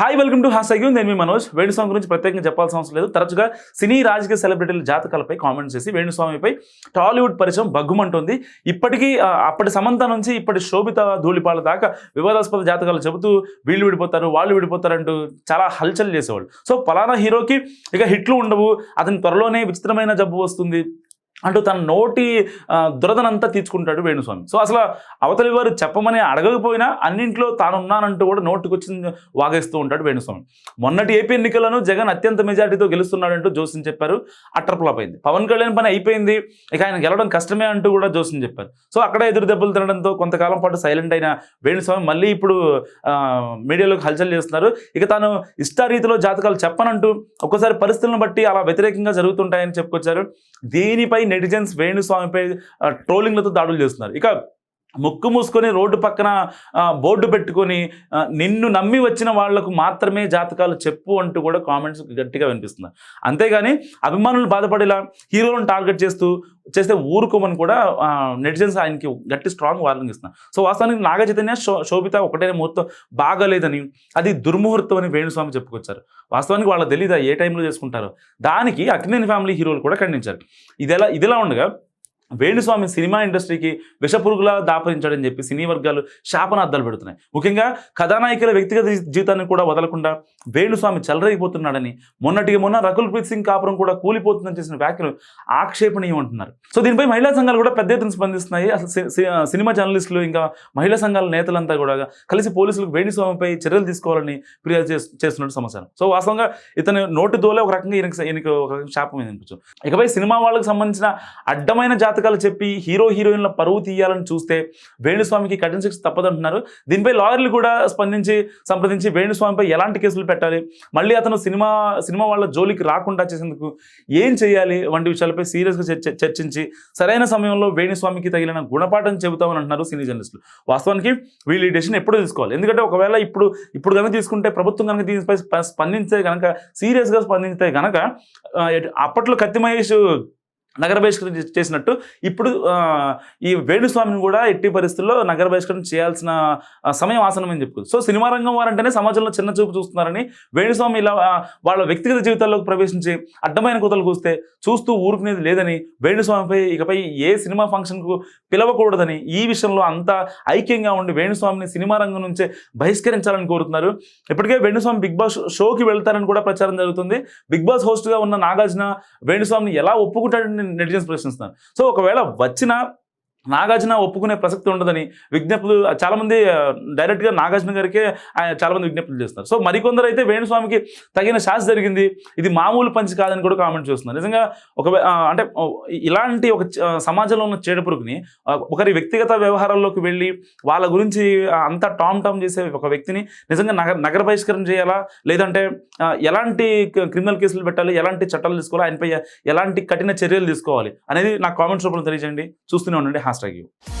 Hi welcome to హాస్ అయ్యూ నేను మీ మనోజ్. వేణుస్వామి గురించి ప్రత్యేకంగా చెప్పాల్సిన అవసరం లేదు. తరచుగా సినీ రాజకీయ సెలబ్రిటీల జాతకాలపై కామెంట్స్ చేసి వేణుస్వామిపై టాలీవుడ్ పరిచయం బగ్గుమంటుంది ఇప్పటికీ అప్పటి సమంత నుంచి ఇప్పటి శోభిత ధూళిపాల దాకా వివాదాస్పద జాతకాలు చెబుతూ వీళ్ళు విడిపోతారు వాళ్ళు విడిపోతారు అంటూ చాలా హల్చల్ చేసేవాళ్ళు. సో పలానా హీరోకి ఇక హిట్లు ఉండవు. అతని త్వరలోనే విచిత్రమైన జబ్బు వస్తుంది. అంటూ తన నోటి దురదనంతా తీర్చుకుంటాడు వేణుస్వామి. సో అసలు అవతలి వారు చెప్పమని అడగకపోయినా అన్నింట్లో తాను ఉన్నానంటూ కూడా నోటికి వచ్చి వాగేస్తూ ఉంటాడు వేణుస్వామి. మొన్నటి ఏపీ ఎన్నికలను జగన్ అత్యంత మెజార్టీతో గెలుస్తున్నాడంటూ జోసిన్ చెప్పారు. అట్రప్లాప్ అయింది. పవన్ కళ్యాణ్ పని అయిపోయింది. ఇక ఆయన గెలవడం కష్టమే అంటూ కూడా జోసిన్ చెప్పారు. సో అక్కడ ఎదురు దెబ్బలు తినడంతో కొంతకాలం పాటు సైలెంట్ అయిన వేణుస్వామి మళ్ళీ ఇప్పుడు మీడియాలోకి హల్చల్ చేస్తున్నారు. ఇక తాను ఇష్టారీతిలో జాతకాలు చెప్పనంటూ ఒక్కోసారి పరిస్థితులను బట్టి అలా వ్యతిరేకంగా జరుగుతుంటాయని చెప్పుకొచ్చారు. దీనిపై నెటిజన్స్ వేణుస్వామిపై ట్రోలింగ్లతో దాడులు చేస్తున్నారు. ఇక ముక్కు మూసుకొని రోడ్డు పక్కన బోర్డు పెట్టుకొని నిన్ను నమ్మి వచ్చిన వాళ్ళకు మాత్రమే జాతకాలు చెప్పు అంటూ కూడా కామెంట్స్ గట్టిగా వినిపిస్తుంది అంతేగాని అభిమానులు బాధపడేలా హీరోలను టార్గెట్ చేస్తూ చేస్తే ఊరుకోమని కూడా నెటిజన్స్ ఆయనకి గట్టి స్ట్రాంగ్ వార్నింగ్ ఇస్తున్నారు. సో వాస్తవానికి నాగ చైతన్య శో శోభిత ఒకటే ముహూర్తం బాగాలేదని అది దుర్ముహూర్తం అని వేణుస్వామి చెప్పుకొచ్చారు. వాస్తవానికి వాళ్ళకి తెలియదా ఏ టైంలో చేసుకుంటారో. దానికి అక్కినేని ఫ్యామిలీ హీరోలు కూడా ఖండించారు. ఇదెలా ఇదిలా ఉండగా వేణుస్వామి సినిమా ఇండస్ట్రీకి విషపురుగులా దాపరించాడని చెప్పి సినీ వర్గాలు శాపనార్థాలు పెడుతున్నాయి. ముఖ్యంగా కథానాయకుల వ్యక్తిగత జీవితాన్ని కూడా వదలకుండా వేణుస్వామి చెలరైపోతున్నాడని మొన్నటికి మొన్న రకుల్ ప్రీత్ సింగ్ కాపురం కూడా కూలిపోతుందని చేసిన వ్యాఖ్యలు ఆక్షేపణీయం అంటున్నారు. సో దీనిపై మహిళా సంఘాలు కూడా పెద్ద ఎత్తున స్పందిస్తున్నాయి. అసలు సినిమా జర్నలిస్టులు ఇంకా మహిళా సంఘాల నేతలంతా కూడా కలిసి పోలీసులకు వేణుస్వామిపై చర్యలు తీసుకోవాలని ఫిర్యాదు చేస్తున్నట్టు సమాచారం. సో వాస్తవంగా ఇతను నోటి దోలే ఒక రకంగా ఈయనకి ఈయనకి ఒక రకంగా శాపం అనిపించు ఇకపై సినిమా వాళ్ళకి సంబంధించిన అడ్డమైన జాతి జాతకాలు చెప్పి హీరో హీరోయిన్ల పరువు తీయాలని చూస్తే వేణుస్వామికి కఠిన శిక్ష తప్పదంటున్నారు. దీనిపై లాయర్లు కూడా స్పందించి సంప్రదించి వేణుస్వామిపై ఎలాంటి కేసులు పెట్టాలి? మళ్ళీ అతను సినిమా సినిమా వాళ్ళ జోలికి రాకుండా చేసేందుకు ఏం చేయాలి? వంటి విషయాలపై సీరియస్గా చర్చ చర్చించి సరైన సమయంలో వేణుస్వామికి తగిలిన గుణపాఠం చెబుతామని అంటున్నారు సినీ జర్నలిస్టులు. వాస్తవానికి వీళ్ళు ఈ డెసిషన్ ఎప్పుడూ తీసుకోవాలి. ఎందుకంటే ఒకవేళ ఇప్పుడు ఇప్పుడు కనుక తీసుకుంటే ప్రభుత్వం కనుక దీనిపై స్పందించే కనుక సీరియస్గా స్పందించితే కనుక అప్పట్లో కత్తి మహేష్ నగర బహిష్కరణ చేసినట్టు. ఇప్పుడు ఈ వేణుస్వామిని కూడా ఎట్టి పరిస్థితుల్లో నగర బహిష్కరణ చేయాల్సిన సమయం ఆసనమని చెప్పుకోవచ్చు సో సినిమా రంగం వారంటేనే సమాజంలో చిన్న చూపు చూస్తున్నారని వేణుస్వామి ఇలా వాళ్ళ వ్యక్తిగత జీవితాల్లోకి ప్రవేశించి అడ్డమైన కూతలు కూస్తే చూస్తూ ఊరుకునేది లేదని వేణుస్వామిపై ఇకపై ఏ సినిమా ఫంక్షన్కు పిలవకూడదని ఈ విషయంలో అంతా ఐక్యంగా ఉండి వేణుస్వామిని సినిమా రంగం నుంచే బహిష్కరించాలని కోరుతున్నారు. ఇప్పటికే వేణుస్వామి బిగ్ బాస్ షోకి వెళ్తారని కూడా ప్రచారం జరుగుతుంది. బిగ్ బాస్ హోస్ట్గా ఉన్న నాగార్జున వేణుస్వామిని ఎలా ఒప్పుకుంటాడని నెటిజన్స్ ప్రశ్నిస్తున్నాను. సో ఒకవేళ వచ్చిన నాగార్జున ఒప్పుకునే ప్రసక్తి ఉండదని విజ్ఞప్తులు చాలామంది డైరెక్ట్గా నాగార్జున గారికే ఆయన చాలామంది విజ్ఞప్తులు చేస్తున్నారు. సో మరికొందరు అయితే వేణుస్వామికి తగిన శాస్తి జరిగింది. ఇది మామూలు పంచి కాదని కూడా కామెంట్ చేస్తున్నారు. నిజంగా ఒక అంటే ఇలాంటి ఒక సమాజంలో ఉన్న చేడపురుగుని ఒకరి వ్యక్తిగత వ్యవహారాల్లోకి వెళ్ళి వాళ్ళ గురించి అంతా టామ్ టామ్ చేసే ఒక వ్యక్తిని నిజంగా నగర నగర బహిష్కరణ చేయాలా? లేదంటే ఎలాంటి క్రిమినల్ కేసులు పెట్టాలి? ఎలాంటి చట్టాలు తీసుకోవాలి? ఆయనపై ఎలాంటి కఠిన చర్యలు తీసుకోవాలి? అనేది నాకు కామెంట్స్ రూపంలో తెలియజేయండి. చూస్తూనే ఉండండి. Hashtag you.